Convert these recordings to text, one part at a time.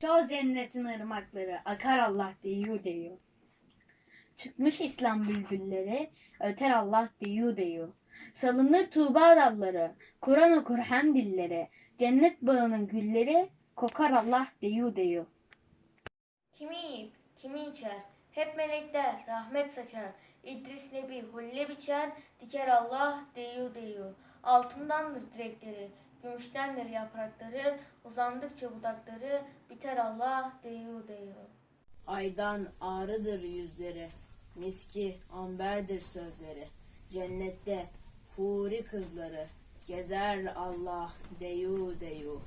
Çol cennetin ırmakları akar Allah diyor diyor. Çıkmış İslam bülbülleri öter Allah diyor diyor. Salınır Tuğba dalları, Kur'an okur hem dilleri, cennet bağının gülleri kokar Allah diyor diyor. Kimi yiyip, kimi içer, hep melekler rahmet saçar. İdris Nebi hulle biçer, diker Allah deyu deyu. Altındandır direkleri, gümüştendir yaprakları, uzandıkça budakları, biter Allah deyu deyu. Aydan ağrıdır yüzleri, miski amberdir sözleri. Cennette huri kızları, gezer Allah deyu deyu.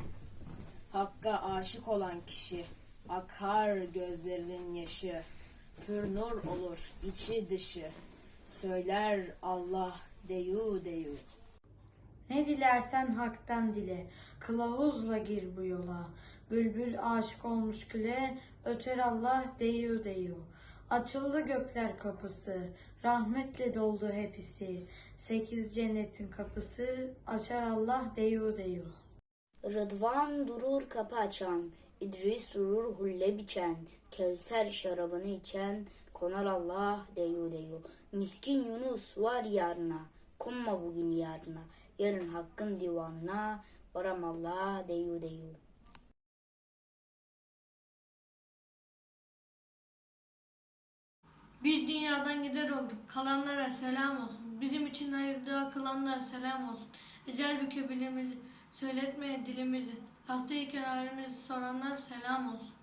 Hakka aşık olan kişi, akar gözlerinin yaşı. Pür nur olur içi dışı, söyler Allah deyu deyu. Ne dilersen haktan dile, kılavuzla gir bu yola. Bülbül aşık olmuş güle, öter Allah deyu deyu. Açıldı gökler kapısı, rahmetle doldu hepsi. Sekiz cennetin kapısı, açar Allah deyu deyu. Rıdvan durur kapı açan, İdris durur hulle biçen, Kevser şarabını içen, konar Allah deyu deyu. Miskin Yunus var yarına, konma bugün yarına, yarın hakkın divanına, varam Allah deyu deyu. Biz dünyadan gider olduk. Kalanlara selam olsun. Bizim için hayır dua kılanlara selam olsun. Ecel bükebilimizi, söyletmeye dilimizi. Hastayken halimizi soranlara selam olsun.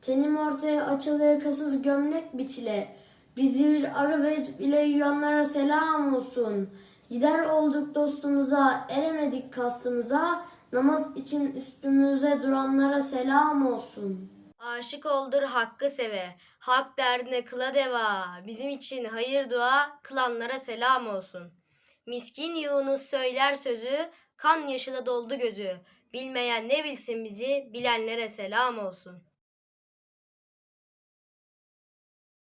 Tenim ortaya açılı yakasız gömlek biçile. Bizi arı ve bile yuyanlara selam olsun. Gider olduk dostumuza, eremedik kastımıza. Namaz için üstümüze duranlara selam olsun. Aşık oldur hakkı seve, hak derdine kıla deva, bizim için hayır dua, kılanlara selam olsun. Miskin Yunus söyler sözü, kan yaşına doldu gözü, bilmeyen ne bilsin bizi, bilenlere selam olsun.